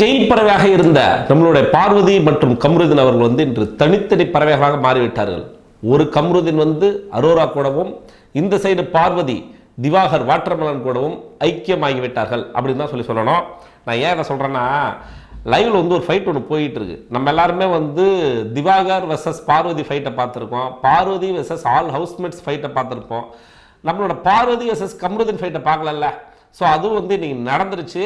Jail பறவையாக இருந்த நம்மளுடைய பார்வதி மற்றும் கம்ருதீன் அவர்கள் வந்து இன்று தனித்தனி பறவைகளாக மாறிவிட்டார்கள். ஒரு கம்ருதீன் வந்து அரோரா கூடவும் இந்த சைடு பார்வதி திவாகர் வாட்டர்மலன் கூடவும் ஐக்கியமாகிவிட்டார்கள் அப்படின்னு தான் சொல்லி சொல்லணும். நான் ஏன் இதை சொல்கிறேன்னா லைவில் வந்து ஒரு ஃபைட் ஒன்று போயிட்டு இருக்கு நம்ம எல்லாருமே வந்து திவாகர் வெர்சஸ் பார்வதி ஃபைட்டை பார்த்துருக்கோம். பார்வதி வெர்சஸ் ஆல் ஹவுஸ்மேட்ஸ் ஃபைட்டை பார்த்துருப்போம். நம்மளோட பார்வதி வெர்சஸ் கம்ருதீன் ஃபைட்டை பார்க்கலல்ல. ஸோ அதுவும் வந்து இன்னைக்கு நடந்துருச்சு.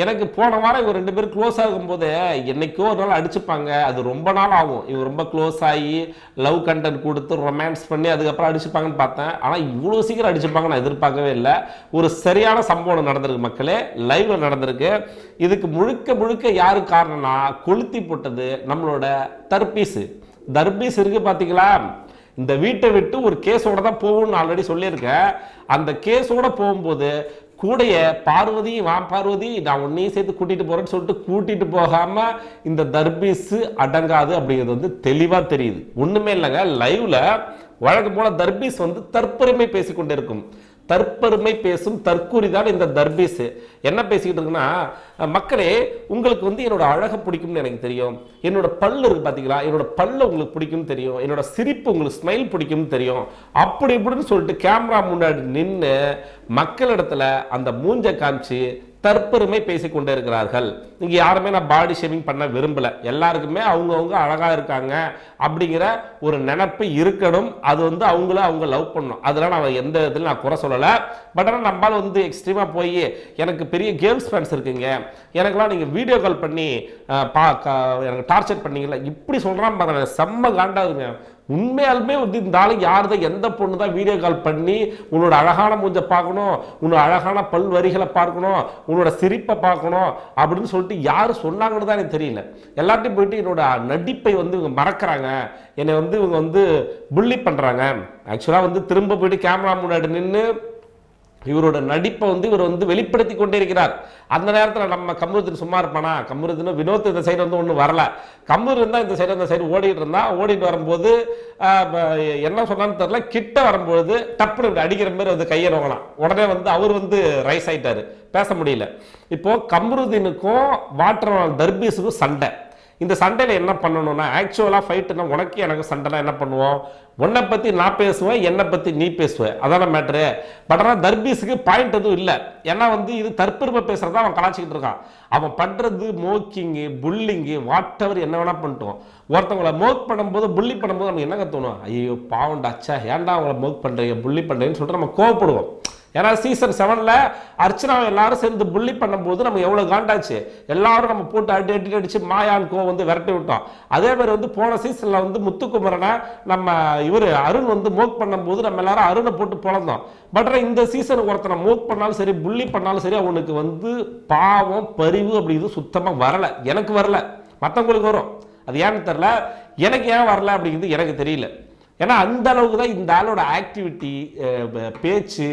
எனக்கு போன வாரம் இவங்க ரெண்டு பேரும் க்ளோஸ் ஆகும்போது என்னைக்கோ ஒரு நாள் அடிச்சுப்பாங்க. அது ரொம்ப நாள் ஆகும். இவங்க ரொம்ப க்ளோஸ் ஆகி லவ் கண்டென்ட் கொடுத்து ரொமான்ஸ் பண்ணி அதுக்கப்புறம் அடிச்சுப்பாங்கன்னு பார்த்தேன். ஆனால் இவ்வளோ சீக்கிரம் அடிச்சுப்பாங்க நான் எதிர்பார்க்கவே இல்லை. ஒரு சரியான சம்பவம் நடந்திருக்கு மக்களே. லைவ்ல நடந்திருக்கு. இதுக்கு முழுக்க முழுக்க யாரு காரணம்னா கொளுத்தி போட்டது நம்மளோட தர்பீஸு. தர்பீஸ் இருக்கு பார்த்தீங்களா இந்த வீட்டை விட்டு ஒரு கேஸோட தான் போகும்னு ஆல்ரெடி சொல்லியிருக்கேன். அந்த கேஸோட போகும்போது கூடைய பார்வதி வா பார்வதி நான் உன்னையும் சேர்த்து கூட்டிட்டு போறேன்னு சொல்லிட்டு கூட்டிட்டு போகாம இந்த தர்பீஸு அடங்காது அப்படிங்கிறது வந்து தெளிவாக தெரியுது. ஒன்றுமே இல்லைங்க லைவ்ல வழக்கம் போல தர்பீஸ் வந்து தற்பெருமை பேசிக்கொண்டே இருக்கும் தற்பெருமை பேசும் தற்கூறிதான் இந்த தர்பீஸ். என்ன பேசிக்கிட்டு இருக்குன்னா மக்களே உங்களுக்கு வந்து என்னோட அழகை பிடிக்கும்னு எனக்கு தெரியும். என்னோட பல்லு இருக்கு பார்த்தீங்களா என்னோட பல்லு உங்களுக்கு பிடிக்கும்னு தெரியும். என்னோட சிரிப்பு உங்களுக்கு ஸ்மைல் பிடிக்கும்னு தெரியும். அப்படி இப்படின்னு சொல்லிட்டு கேமரா முன்னாடி நின்று மக்களிடத்துல அந்த மூஞ்ச காமிச்சு தற்பெருமை பேசிக்கொண்டே இருக்கிறார்கள். இங்கே யாருமே நான் பாடி ஷேவிங் பண்ண விரும்பல. எல்லாருக்குமே அவங்கவுங்க அழகாக இருக்காங்க அப்படிங்கிற ஒரு நினப்பு இருக்கணும். அது வந்து அவங்கள அவங்க லவ் பண்ணணும் அதெல்லாம் நான் எந்த இதில் நான் குறை சொல்லலை. பட் ஆனால் நம்மளால் வந்து எக்ஸ்ட்ரீமாக போய் எனக்கு பெரிய கேர்ள்ஸ் ஃப்ரெண்ட்ஸ் இருக்குங்க. எனக்கெல்லாம் நீங்கள் வீடியோ கால் பண்ணி பா க- எனக்கு டார்ச்சர் பண்ணீங்களா இப்படி சொல்கிறான் பாருங்க. செம்ம காண்டாகுங்க உண்மையாலுமே வந்து இந்த ஆளு யாருதான்? எந்த பொண்ணு தான் வீடியோ கால் பண்ணி உன்னோட அழகான மூஞ்ச பார்க்கணும் உன்னோட அழகான பல் வரிகளை பார்க்கணும் உன்னோட சிரிப்பை பார்க்கணும் அப்படின்னு சொல்லிட்டு யார் சொன்னாங்கன்னு தான் எனக்கு தெரியல. எல்லாத்தையும் போயிட்டு என்னோட நடிப்பை வந்து இவங்க மறக்கிறாங்க. என்னை வந்து இவங்க வந்து புள்ளி பண்ணுறாங்க ஆக்சுவலாக வந்து திரும்ப போயிட்டு கேமரா முன்னாடி நின்று இவரோட நடிப்பை வந்து இவர் வந்து வெளிப்படுத்தி கொண்டே இருக்கிறார் அந்த நேரத்தில் நம்ம கம்ருதீன் சும்மா இருப்பானா? கம்ருதீன் வினோத் இந்த சைடு வந்து ஒன்றும் வரல. கம்ரு இருந்தால் இந்த சைடு அந்த சைடு ஓடிட்டு இருந்தா ஓடிட்டு வரும்போது என்ன சொன்னான்னு தெரில கிட்ட வரும்பொழுது டப்புனு இப்படி அடிக்கிற மாதிரி வந்து கையை நோங்கலாம் உடனே வந்து அவர் வந்து ரைஸ் ஆயிட்டாரு. பேச முடியல. இப்போ கம்ருதீனுக்கும் வாட்டர் தர்பீஸுக்கும் சண்டை. இந்த சண்டையில் என்ன பண்ணணும்னா ஆக்சுவலாக ஃபைட்டுனா உனக்கு எனக்கு சண்டைனா என்ன பண்ணுவோம்? உன்னை பற்றி நான் பேசுவேன் என்னை பற்றி நீ பேசுவேன் அதான மேட்ரு பட் ஆனால் தர்பீஸுக்கு பாயிண்ட் எதுவும் இல்லை. ஏன்னா வந்து இது தற்பெருமை பேசுறதா அவன் கலாச்சிக்கிட்டு இருக்கான். அவன் பண்ணுறது மோக்கிங்கு புல்லிங்கு வாட் எவர் என்ன வேணால் பண்ணிட்டோம் ஒருத்தவங்களை மோக் பண்ணும்போது புள்ளி பண்ணும்போது நமக்கு என்ன தோணும்? ஐயோ பாவண்டாச்சா ஏன்டா அவங்கள மோக் பண்ணுறீங்க புள்ளி பண்ணுறீங்கன்னு சொல்லிட்டு நம்ம கோவப்படுவோம். ஏன்னா சீசன் செவனில் அர்ச்சனா எல்லாரும் சேர்ந்து புள்ளி பண்ணும்போது நம்ம எவ்வளோ காண்டாச்சு? எல்லாரும் நம்ம போட்டு அடி அடி அடிச்சு மாயான் கோ வந்து விரட்டி விட்டோம். அதே மாதிரி வந்து போன சீசனில் வந்து முத்துக்குமரனை நம்ம இவர் அருண் வந்து மோக் பண்ணும்போது நம்ம எல்லாரும் அருணை போட்டு பிறந்தோம் பட் இந்த சீசனுக்கு ஒருத்தனை மோக் பண்ணாலும் சரி புள்ளி பண்ணாலும் சரி அவனுக்கு வந்து பாவம் பரிவு அப்படிங்கிறது சுத்தமாக வரலை. எனக்கு வரல. மற்றவங்களுக்கு வரும். அது ஏன்னு தெரில எனக்கு ஏன் வரல அப்படிங்கிறது எனக்கு தெரியல. ஏன்னா அந்த அளவுக்கு தான் இந்த ஆளோட ஆக்டிவிட்டி பேச்சு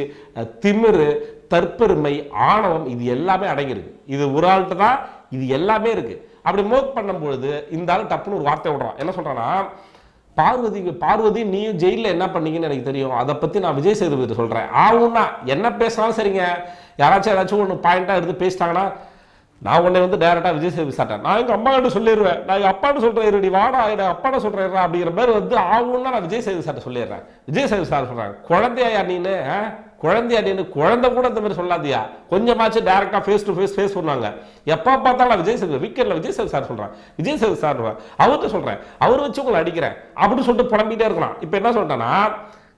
திமிரு தற்பெருமை ஆணவம் இது எல்லாமே அடங்கியிருக்கு. இது ஒரு ஆள்கிட்ட தான் இது எல்லாமே இருக்கு. அப்படி மோக் பண்ணும்பொழுது இந்த ஆள் டப்புன்னு ஒரு வார்த்தை விடுறான். என்ன சொல்றான்னா பார்வதி பார்வதி நீயும் ஜெயிலில் என்ன பண்ணீங்கன்னு எனக்கு தெரியும். அதை பற்றி நான் விஜய் சேதுபதி சொல்கிறேன் ஆகும்னா என்ன பேசினாலும் சரிங்க. யாராச்சும் ஏதாச்சும் ஒன்று பாயிண்ட்டாக எடுத்து பேசிட்டாங்கன்னா நான் உன்னை வந்து டேரெக்டாக விஜய் சேதுபதி சாட்டேன் நான் எங்கள் அம்மா கிட்ட சொல்லிடுவேன் நான் எங்கள் அப்பாட்ட சொல்கிறேன் நீ வாடா என் அப்பாட்ட சொல்கிறேன் அப்படிங்கிற மாதிரி வந்து ஆகும்னா நான் விஜய் சேதுபதி சார்ட்ட சொல்லிடுறேன். விஜய் சேதுபதி சார் சொல்கிறாங்க குழந்தையா நீனு குழந்தையா நீனு குழந்தை கூட இந்த மாதிரி சொல்லாதியா? கொஞ்சமாச்சும் டேரெக்டாக ஃபேஸ் டு ஃபேஸ் ஃபேஸ் பண்ணுவாங்க. எப்போ பார்த்தாலும் விஜய் சேது வீக்கெண்டில் விஜய் சேது சார் சொல்கிறேன் விஜய் சேது சார் அவர்கிட்ட சொல்கிறேன் அவர் வச்சு உங்களை அடிக்கிறேன் அப்படின்னு சொல்லிட்டு புலம்பிகிட்டே இருக்கிறான் இப்போ என்ன சொல்கிறேன்னா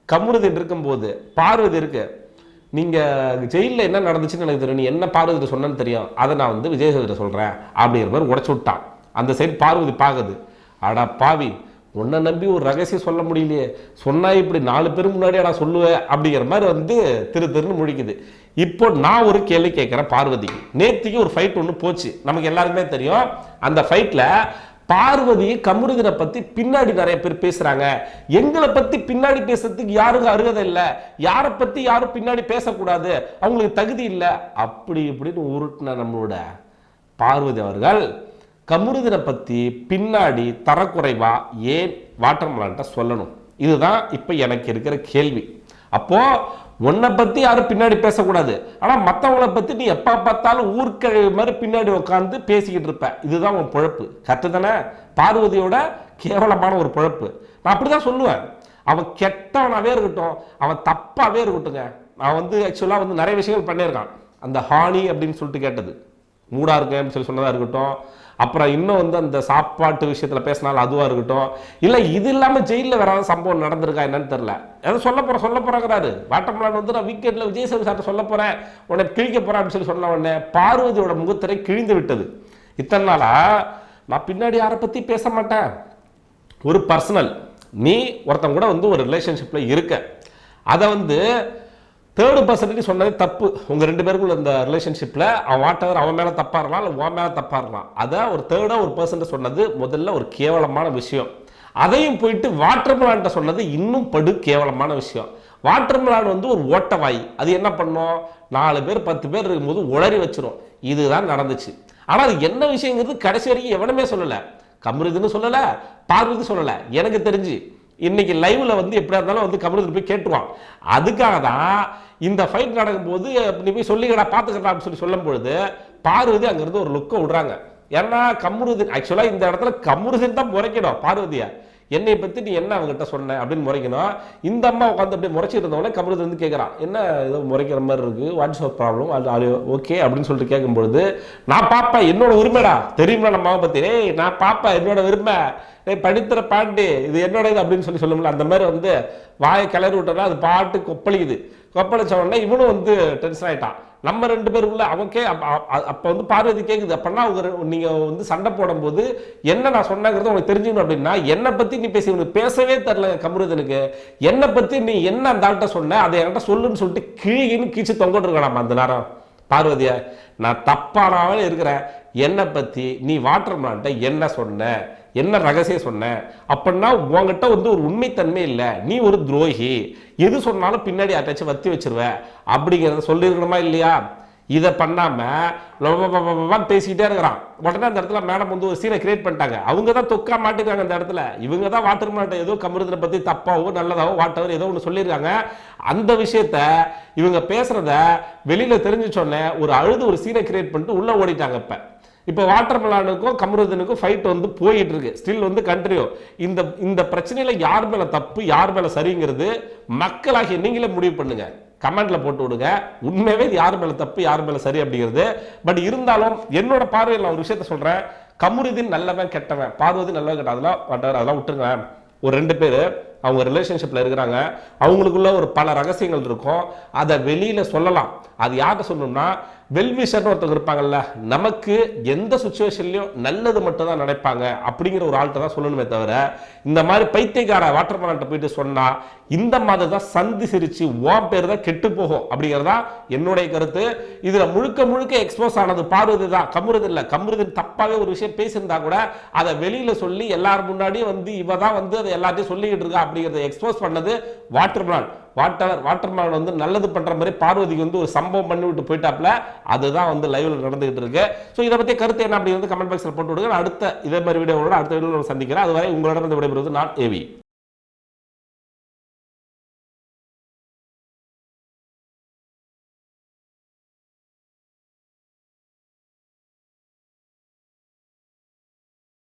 கமுருதன் இருக்கும்போது பார்வதி இருக்குது நீங்கள் ஜெயிலில் என்ன நடந்துச்சுன்னு எனக்கு தெரியும். நீ என்ன பார்வதி சொன்னேன்னு தெரியும். அதை நான் வந்து விஜய் சொல்கிறேன் அப்படிங்கிற மாதிரி உடச்சு விட்டான். அந்த சைடு பார்வதி பார்க்குது அடா பாவி உன்னை நம்பி ஒரு ரகசியம் சொல்ல முடியலையே. சொன்னால் இப்படி நாலு பேர் முன்னாடி நான் சொல்லுவேன் அப்படிங்கிற மாதிரி வந்து திரு திருன்னு முழிக்குது. இப்போ நான் ஒரு கேள்வி கேட்குறேன் பார்வதிக்கு. நேற்றுக்கு ஒரு ஃபைட் ஒன்று போச்சு. நமக்கு எல்லாருக்குமே தெரியும். அந்த ஃபைட்டில் பார்வதியை கமுருகரை பத்தி பின்னாடி நிறைய பேர் பேசுறாங்க. எங்களை பத்தி பின்னாடி பேசுறதுக்கு யாருக்கும் அருகதை இல்லை? யாரை பத்தி யாரும் பின்னாடி பேசக்கூடாது. அவங்களுக்கு தகுதி இல்லை. அப்படி இப்படின்னு உருட்டின நம்மளோட பார்வதி அவர்கள் கமுருதனை பத்தி பின்னாடி தரக்குறைவா ஏன் வாட்டர்மலான்ட்ட சொல்லணும்? இதுதான் இப்போ எனக்கு இருக்கிற கேள்வி. அப்போ உன்னை பற்றி யாரும் பின்னாடி பேசக்கூடாது. ஆனால் மற்றவங்களை பற்றி நீ எப்போ பார்த்தாலும் ஊர்க்கழி மாதிரி பின்னாடி உட்காந்து பேசிக்கிட்டு இருப்பேன் இதுதான் உன் பொழப்பு. கரெக்டு தானே? பார்வதியோட கேவலமான ஒரு பொழப்பு. நான் அப்படிதான் சொல்லுவேன். அவன் கெட்டவனாகவே இருக்கட்டும் அவன் தப்பாவே இருக்கட்டுங்க நான் வந்து ஆக்சுவலா வந்து நிறைய விஷயங்கள் பண்ணியிருக்கான். அந்த ஹானி அப்படின்னு சொல்லிட்டு கேட்டது. மூடாக இருக்கேன்னு சொல்லி சொன்னதாக இருக்கட்டும். அப்புறம் இன்னும் வந்து அந்த சாப்பாட்டு விஷயத்தில் பேசினாலும் அதுவாக இருக்கட்டும். இல்லை இது இல்லாமல் ஜெயிலில் வேற ஏதாவது சம்பவம் நடந்திருக்கா என்னன்னு தெரில ஏதோ சொல்ல போகிறேன் சொல்ல போகிறாங்கிறாரு வாட்டர்மலான் வந்து நான் வீக்கெண்டில் விஜய் சேவை சார்ட்ட சொல்ல போகிறேன் உன்னை கிழிக்க போகிறான்னு சொல்லி சொன்ன உடனே பார்வதியோட முகத்திரை கிழிந்து விட்டது. இத்தனை நாளாக நான் பின்னாடி யாரை பற்றி பேச மாட்டேன்? ஒரு பர்சனல் நீ ஒருத்தன் கூட வந்து ஒரு ரிலேஷன்ஷிப்பில் இருக்க. அதை வந்து தேர்டு பர்சன்ட்டு சொன்னது தப்பு. உங்கள் ரெண்டு பேருக்குள்ள இந்த ரிலேஷன்ஷிப்பில் அவன் வாட்டவர் அவன் மேலே தப்பாக இருக்கலாம் இல்லை உன் மேலே தப்பாக இருக்கலாம் அதை ஒரு தேர்டாக ஒரு பர்சன்ட் சொன்னது முதல்ல ஒரு கேவலமான விஷயம். அதையும் போயிட்டு வாட்டர் வாட்டர்மலான்ட்ட சொன்னது இன்னும் படு கேவலமான விஷயம். வாட்டர் வாட்டர்மலான் வந்து ஒரு ஓட்டவாய். அது என்ன பண்ணும்? நாலு பேர் பத்து பேர் இருக்கும்போது உளறி வச்சிரும். இதுதான் நடந்துச்சு. ஆனால் அது என்ன விஷயங்கிறது கடைசி வரைக்கும் எவனுமே சொல்லலை. கமருதுன்னு சொல்லலை பார்வதி சொல்லலை. எனக்கு தெரிஞ்சு இன்னைக்கு லைவ்ல வந்து எப்படியா இருந்தாலும் வந்து கமருது போய் கேட்டுருவான். அதுக்காக தான் இந்த ஃபைட் நடக்கும்போது நீ போய் சொல்லிக்கடா பார்த்துக்கடா அப்படின்னு சொல்லி சொல்லும் பொழுது பார்வதி அங்கிருந்து ஒரு லுக்கை விடுறாங்க. ஏன்னா கம்முருதின் ஆக்சுவலாக இந்த இடத்துல கம்முருதின் தான் முறைக்கணும் பார்வதியை. என்னை பற்றி நீ என்ன அவங்ககிட்ட சொன்ன அப்படின்னு முறைக்கணும். இந்த அம்மா உட்காந்து அப்படியே முறைச்சிட்டு இருந்தவொடனே கமருதீன் வந்து கேட்குறான் என்ன ஏதோ முறைக்கிற மாதிரி இருக்குது வாட்ஸ் ஆஃப் ப்ராப்ளம் அது ஓகே அப்படின்னு சொல்லிட்டு கேட்கும்பொழுது நான் பாப்பேன் என்னோட உரிமைடா. தெரியுமா நம்ம அம்மாவை பத்தி? ஏய் நான் பாப்பேன் என்னோட உரிமை. ஏய் படித்துற பாட்டு இது என்னோட இது அப்படின்னு சொல்லி சொல்லும்ல அந்த மாதிரி வந்து வாயை கிளறி விட்டோம்னா அது பாட்டு கொப்பளிக்குது கொப்பளிச்ச உடனே இவனும் வந்து டென்ஷன் ஆயிட்டான். நம்ம ரெண்டு பேருக்குள்ள அவன் கே அப்ப வந்து பார்வதி கேக்குது அப்படின்னா அவங்க நீங்கள் நீங்க வந்து சண்டை போடும்போது என்ன நான் சொன்னங்கிறது உனக்கு தெரிஞ்சுக்கணும் அப்படின்னா என்னை பத்தி நீ பேசி உனக்கு பேசவே தெரில கமருதனுக்கு. என்னை பத்தி நீ என்ன அந்த ஆள்கிட்ட சொன்ன அதை என்கிட்ட சொல்லுன்னு சொல்லிட்டு கிழின்னு கீச்சு தொங்கிட்டு இருக்கானாமா அந்த நேரம். பார்வதிய நான் தப்பானாவே இருக்கிறேன். என்னை பத்தி நீ வாட்டர் என்ன சொன்ன? என்ன ரகசியம் சொன்ன? அப்படின்னா உன்கிட்ட வந்து ஒரு உண்மைத்தன்மை இல்லை. நீ ஒரு துரோகி. எது சொன்னாலும் பின்னாடி அட்டாச்சும் வத்தி வச்சிருவ. அப்படிங்கிறத சொல்லியிருக்கணுமா இல்லையா? இதை பண்ணாமல் பேசிக்கிட்டே இருக்கிறான். உடனே அந்த இடத்துல மேடம் வந்து ஒரு சீனை கிரியேட் பண்ணிட்டாங்க. அவங்க தான் தொக்கா மாட்டிருக்காங்க அந்த இடத்துல. இவங்க தான் வாட்டர் மாட்டோம் ஏதோ கமிருதனை பற்றி தப்பாவோ நல்லதாவோ வாட்டவர் ஏதோ ஒன்று சொல்லியிருக்காங்க. அந்த விஷயத்த இவங்க பேசுகிறத வெளியில் தெரிஞ்சு சொன்ன ஒரு அழுது ஒரு சீனை கிரியேட் பண்ணிட்டு உள்ளே ஓடிட்டாங்க இப்போ. இப்போ வாட்டர் மெலானுக்கும் கமருதனுக்கும் ஃபைட் வந்து போயிட்டு இருக்கு ஸ்டில் வந்து கண்டினியூ இந்த இந்த பிரச்சனையில யார் மேல தப்பு யார் மேல சரிங்கிறது மக்களாகிய நீங்களே முடிவு பண்ணுங்க. கமெண்ட்ல போட்டு விடுங்க. உண்மையாவே இது யார் மேல தப்பு யார் மேல சரி அப்படிங்கிறது. பட் இருந்தாலும் என்னோட பார்வையில் நான் ஒரு விஷயத்த சொல்றேன். கமுருதீன் நல்லவன் கெட்டவன் பார்வதி நல்லவன் கெட்ட அதெல்லாம் அதெல்லாம் விட்டுருங்க ஒரு ரெண்டு பேர் அவங்க ரிலேஷன்ஷிப்பில் இருக்கிறாங்க. அவங்களுக்குள்ள ஒரு பல ரகசியங்கள் இருக்கும். அதை வெளியில் சொல்லலாம். அது யார்கிட்ட சொல்லணும்னா வெல்விஷர்னு ஒருத்தவங்க இருப்பாங்கல்ல நமக்கு எந்த சுச்சுவேஷன்லையும் நல்லது மட்டும் தான் நினைப்பாங்க அப்படிங்கிற ஒரு ஆள்கிட்ட தான் சொல்லணுமே தவிர இந்த மாதிரி பைத்தியக்கார வாட்டர் மலான்ட்ட போயிட்டு சொன்னா இந்த மாதிரி தான் சந்தி சிரிச்சு ஓம் பேர் தான் கெட்டு போகும் அப்படிங்கிறதா என்னுடைய கருத்து. இதுல முழுக்க முழுக்க எக்ஸ்போஸ் ஆனது பார்வதி தான் கமுருது இல்லை. கமுருது தப்பாவே ஒரு விஷயம் பேசியிருந்தா கூட அதை வெளியில சொல்லி எல்லாரும் முன்னாடியும் வந்து இவ தான் வந்து அதை எல்லாத்தையும் சொல்லிக்கிட்டு இருக்கா அப்படிங்கிறத எக்ஸ்போஸ் பண்ணது வாட்டர் மலான். வாட்டர் வாட்டர்மேன் வந்து நல்லது பண்ணுற மாதிரி பார்வதிக்கு வந்து ஒரு சம்பவம் பண்ணி விட்டு போயிட்டாப்ல. அதுதான் வந்து லைவில் நடந்துகிட்டு இருக்கு. ஸோ இதை பற்றி கருத்து என்ன அப்படி வந்து கமெண்ட் பாக்ஸில் போட்டு விடுங்க. நான் அடுத்த இதே மாதிரி வீடியோவோட அடுத்த வீடியோவில் சந்திக்கிறேன். அதுவரை உங்களிடம் விடைபெறுவது நான் ஏவி